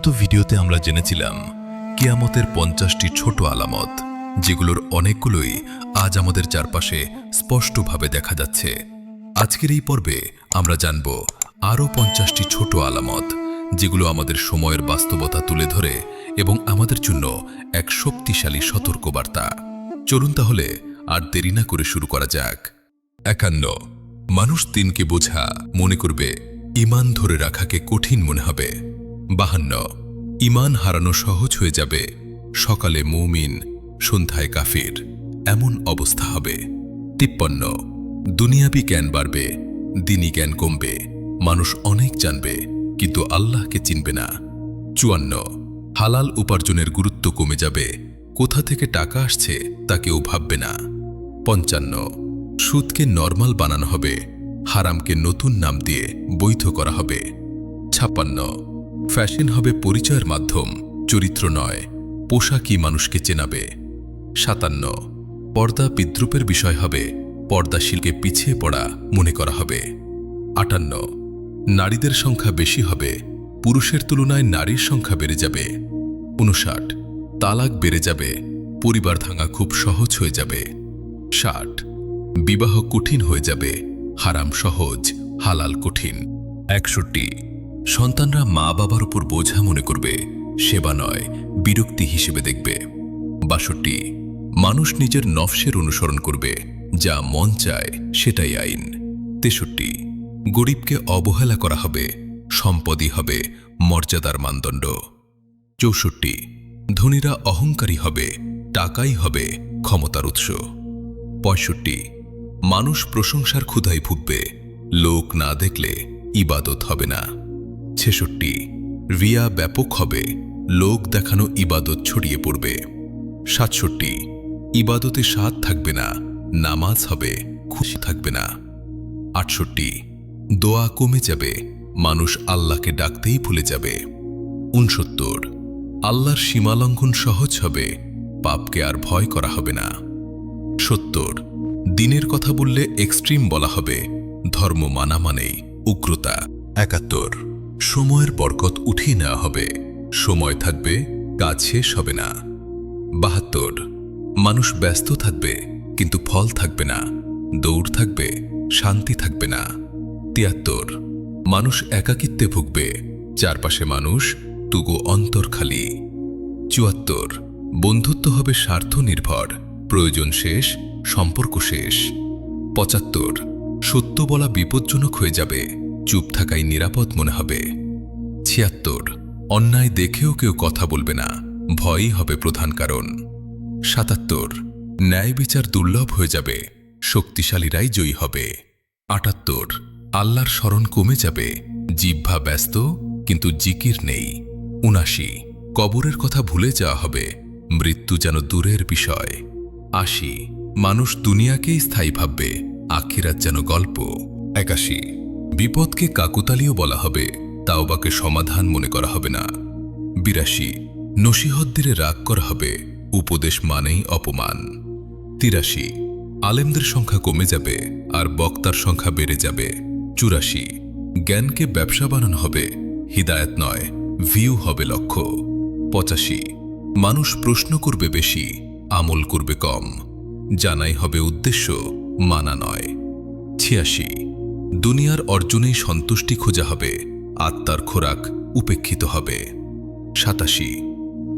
গত ভিডিওতে আমরা জেনেছিলাম কিয়ামতের পঞ্চাশটি ছোট আলামত, যেগুলোর অনেকগুলোই আজ আমাদের চারপাশে স্পষ্টভাবে দেখা যাচ্ছে। আজকের এই পর্বে আমরা জানব আরও পঞ্চাশটি ছোট আলামত, যেগুলো আমাদের সময়ের বাস্তবতা তুলে ধরে এবং আমাদের জন্য এক শক্তিশালী সতর্কবার্তা। চলুন তাহলে আর দেরি না করে শুরু করা যাক। একান্ন। মানুষ দিনকে বোঝা মনে করবে ইমান ধরে রাখাকে কঠিন মনে হবে। বাহান্ন। ইমান হারানো সহজ হয়ে যাবে। সকালে মৌমিন, সন্ধ্যায় কাফির। এমন অবস্থা হবে। তিপ্পান্ন। দুনিয়াবি জ্ঞান বাড়বে, দিনী জ্ঞান কমবে, মানুষ অনেক জানবে, কিন্তু আল্লাহকে চিনবে না। চুয়ান্ন। হালাল উপার্জনের গুরুত্ব কমে যাবে। কোথা থেকে টাকা আসছে তা কেউ ভাববে না। পঞ্চান্ন। সুদকে নর্মাল বানানো হবে। হারামকে নতুন নাম দিয়ে বৈধ করা হবে। ছাপ্পান্ন। ফ্যাশন হবে পরিচয়ের মাধ্যম, চরিত্র নয়, পোশাকই মানুষকে চেনাবে। সাতান্ন, পর্দা বিদ্রুপের বিষয় হবে পর্দাশীলকে পিছিয়ে পড়া মনে করা হবে। আটান্ন, নারীদের সংখ্যা বেশি হবে, পুরুষের তুলনায় নারীর সংখ্যা বেড়ে যাবে। উনষাট, তালাক বেড়ে যাবে, পরিবার ভাঙা খুব সহজ হয়ে যাবে। ষাট, বিবাহ কঠিন হয়ে যাবে, হারাম সহজ, হালাল কঠিন। একষট্টি সন্তানরা মা বাবার উপর বোঝা মনে করবে, সেবা নয়, বিরক্তি হিসেবে দেখবে। বাষট্টি, মানুষ নিজের নফসের অনুসরণ করবে, যা মন চায় সেটাই আইন। তেষট্টি, গরিবকে অবহেলা করা হবে, সম্পদই হবে মর্যাদার মানদণ্ড। চৌষট্টি, ধনীরা অহংকারী হবে, টাকাই হবে ক্ষমতার উৎস। পঁয়ষট্টি, মানুষ প্রশংসার ক্ষুধায় ভুগবে, লোক না দেখলে ইবাদত হবে না। ছেষট্টি। রিয়া ব্যাপক হবে। লোক দেখানো ইবাদত ছড়িয়ে পড়বে। সাতষট্টি। ইবাদতে স্বাদ থাকবে না। নামাজ হবে। খুশি থাকবে না। আটষট্টি। দোয়া কমে যাবে। মানুষ আল্লাহকে ডাকতেই ভুলে যাবে। উনসত্তর। আল্লাহর সীমালঙ্ঘন সহজ হবে। পাপকে আর ভয় করা হবে না। সত্তর। দিনের কথা বললে এক্সট্রিম বলা হবে। ধর্ম মানা মানেই উগ্রতা। একাত্তর। সময়ের বরকত উঠিয়ে নেওয়া হবে। সময় থাকবে, কাজ শেষ হবে না। বাহাত্তর, মানুষ ব্যস্ত থাকবে, কিন্তু ফল থাকবে না। দৌড় থাকবে, শান্তি থাকবে না। তিয়াত্তর, মানুষ একাকিত্বে ভুগবে, চারপাশে মানুষ তুগো অন্তর খালি। চুয়াত্তর, বন্ধুত্ব হবে স্বার্থ নির্ভর, প্রয়োজন শেষ, সম্পর্ক শেষ। পঁচাত্তর, সত্য বলা বিপজ্জনক হয়ে যাবে। চুপ থাকাই নিরাপদ মনে হবে। ছিয়াত্তর, অন্যায় দেখেও কেউ কথা বলবে না, ভয়ই হবে প্রধান কারণ। সাতাত্তর, ন্যায় বিচার দুর্লভ হয়ে যাবে, শক্তিশালীরাই জয়ী হবে। আটাত্তর, আল্লাহর স্মরণ কমে যাবে, জিহ্বা ব্যস্ত, কিন্তু জিকির নেই। উনাশি, কবরের কথা ভুলে যাওয়া হবে, মৃত্যু যেন দূরের বিষয়। আশি, মানুষ দুনিয়াকেই স্থায়ী ভাববে, আখিরাত যেন গল্প। একাশি বিপদকে কাকুতালিও বলা হবে, তাওবাকে সমাধান মনে করা হবে না। বিরাশি নসিহত দিলে রাগ করা হবে, উপদেশ মানেই অপমান। তিরাশি, আলেমদের সংখ্যা কমে যাবে আর বক্তার সংখ্যা বেড়ে যাবে। চুরাশি, জ্ঞানকে ব্যবসা বানানো হবে, হিদায়ত নয়, ভিউ হবে লক্ষ্য। পঁচাশি, মানুষ প্রশ্ন করবে বেশি, আমল করবে কম। জানাই হবে উদ্দেশ্য, মানা নয়। ছিয়াশি দুনিয়ার অর্জনেই সন্তুষ্টি খোঁজা হবে, আত্মার খোরাক উপেক্ষিত হবে। সাতাশি,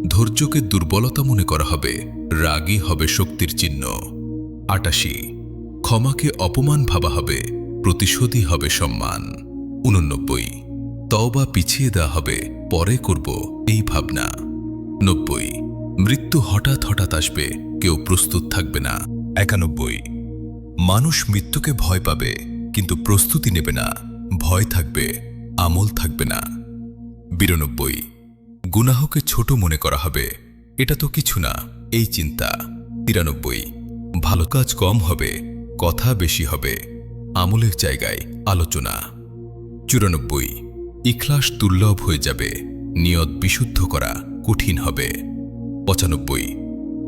ধৈর্যকে দুর্বলতা মনে করা হবে, রাগই হবে শক্তির চিহ্ন। আটাশি, ক্ষমাকে অপমান ভাবা হবে, প্রতিশোধই হবে সম্মান। উননব্বই, তওবা পিছিয়ে দেওয়া হবে, পরে করব এই ভাবনা। নব্বই, মৃত্যু হঠাৎ হঠাৎ আসবে, কেউ প্রস্তুত থাকবে না। একানব্বই, মানুষ মৃত্যুকে ভয় পাবে কিন্তু প্রস্তুতি নেবে না। ভয় থাকবে, আমল থাকবে না। বিরানব্বই। গুনাহকে ছোট মনে করা হবে। এটা তো কিছু না, এই চিন্তা। তিরানব্বই। ভালো কাজ কম হবে, কথা বেশি হবে। আমলের জায়গায় আলোচনা। চুরানব্বই। ইখলাস দুর্লভ হয়ে যাবে, নিয়ত বিশুদ্ধ করা কঠিন হবে। পঁচানব্বই।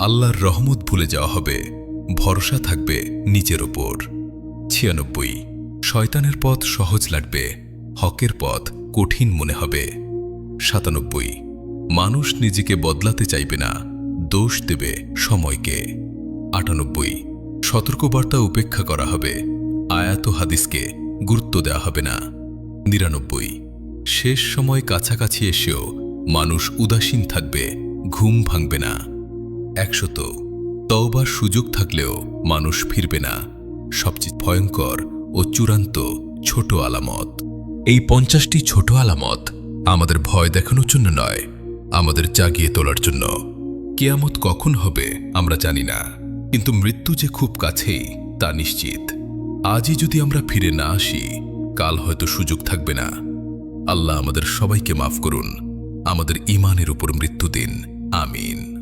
আল্লাহর রহমত ভুলে যাওয়া হবে, ভরসা থাকবে নিজের ওপর। ছিয়ানব্বই। শয়তানের পথ সহজ লাগবে, হকের পথ কঠিন মনে হবে। সাতানব্বই, মানুষ নিজেকে বদলাতে চাইবে না, দোষ দেবে সময়কে। আটানব্বই, সতর্কবার্তা উপেক্ষা করা হবে, আয়াত হাদিসকে গুরুত্ব দেওয়া হবে না। নিরানব্বই, শেষ সময় কাছাকাছি এসেও মানুষ উদাসীন থাকবে, ঘুম ভাঙবে না। একশত, তওবার সুযোগ থাকলেও মানুষ ফিরবে না। সবচেয়ে ভয়ঙ্কর ও চূড়ান্ত ছোট আলামত। এই পঞ্চাশটি ছোট আলামত আমাদের ভয় দেখানোর জন্য নয়, আমাদের জাগিয়ে তোলার জন্য। কেয়ামত কখন হবে আমরা জানি না, কিন্তু মৃত্যু যে খুব কাছেই, তা নিশ্চিত। আজই যদি আমরা ফিরে না আসি, কাল হয়তো সুযোগ থাকবে না। আল্লাহ আমাদের সবাইকে মাফ করুন, আমাদের ইমানের উপর মৃত্যু দিন আমিন।